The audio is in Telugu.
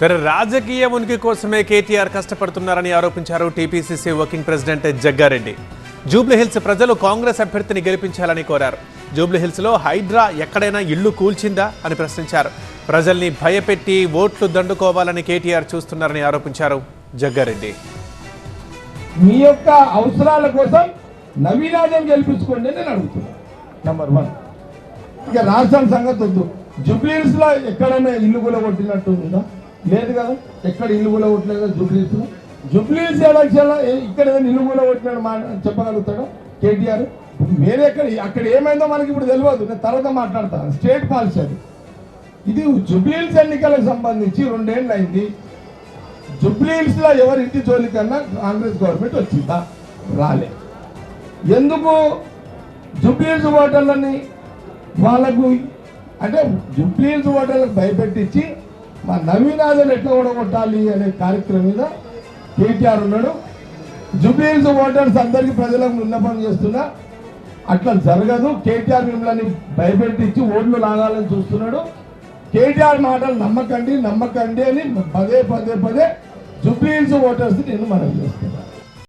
తన రాజకీయ ఉనికి కోసమే కేటీఆర్ కష్టపడుతున్నారని ఆరోపించారు TPCC working president Jaggareddy. Jubilee Hills ప్రజలు కాంగ్రెస్ అభ్యర్థిని గెలిపించాలని కోరారు. జూబ్లీహిల్స్లో హైడ్రా ఎక్కడైనా ఇల్లు కూల్చిందా అని ప్రశ్నించారు. ప్రజల్ని భయపెట్టి ఓట్లు దండుకోవాలని కేటీఆర్ చూస్తున్నారని ఆరోపించారు జగ్గారెడ్డి. మీ యొక్క అవసరాల కోసం నవీనాజం గెలిపించుకోండి నేను అడుగుతున్నాను నెంబర్ వన్ ఇక రాష్ట్రం సంగతి వద్దు. జూబ్లీహిల్స్లో ఎక్కడైనా ఇల్లు కూడా కొట్టినట్టు ఉందా? లేదు కదా? ఎక్కడ ఇల్లు కూడా కొట్టలేదు కదా జూబ్లీస్? జూబ్లీస్ ఎలక్షన్ ఇక్కడ ఏదైనా ఇల్లు కూడా కొట్టినాడు మా చెప్పగలుగుతాడా? కేటీఆర్? వేరే ఎక్కడ అక్కడ ఏమైందో మనకి ఇప్పుడు తెలియదు. నేను తర్వాత మాట్లాడతాను స్టేట్ పాలసీ అది. ఇది జూబ్లీస్ ఎన్నికలకు సంబంధించి రెండేళ్ళు అయింది జుబ్లీహిల్స్ ఎవరి ఇంటి జోలికన్నా కాంగ్రెస్ గవర్నమెంట్ వచ్చిందా? రాలే. ఎందుకు జుబ్లీహిల్స్ ఓటర్లని వాళ్ళకు అంటే జుబ్లీహిల్స్ ఓటర్లకు భయపెట్టించి మా నవీనాథన్ ఎట్లా ఓడగొట్టాలి అనే కార్యక్రమం మీద కేటీఆర్ ఉన్నాడు. జుబ్లీహిల్స్ ఓటర్స్ అందరికీ ప్రజలకు విన్నపం చేస్తున్నా. అట్లా జరగదు. కేటీఆర్ మిమ్మల్ని భయపెట్టించి ఓట్లు లాగాలని చూస్తున్నాడు. కేటీఆర్ మాటలు నమ్మకండి నమ్మకండి అని పదే పదే పదే జుబ్లీహిల్స్ ఓటర్స్ నేను మనం చేస్తున్నాను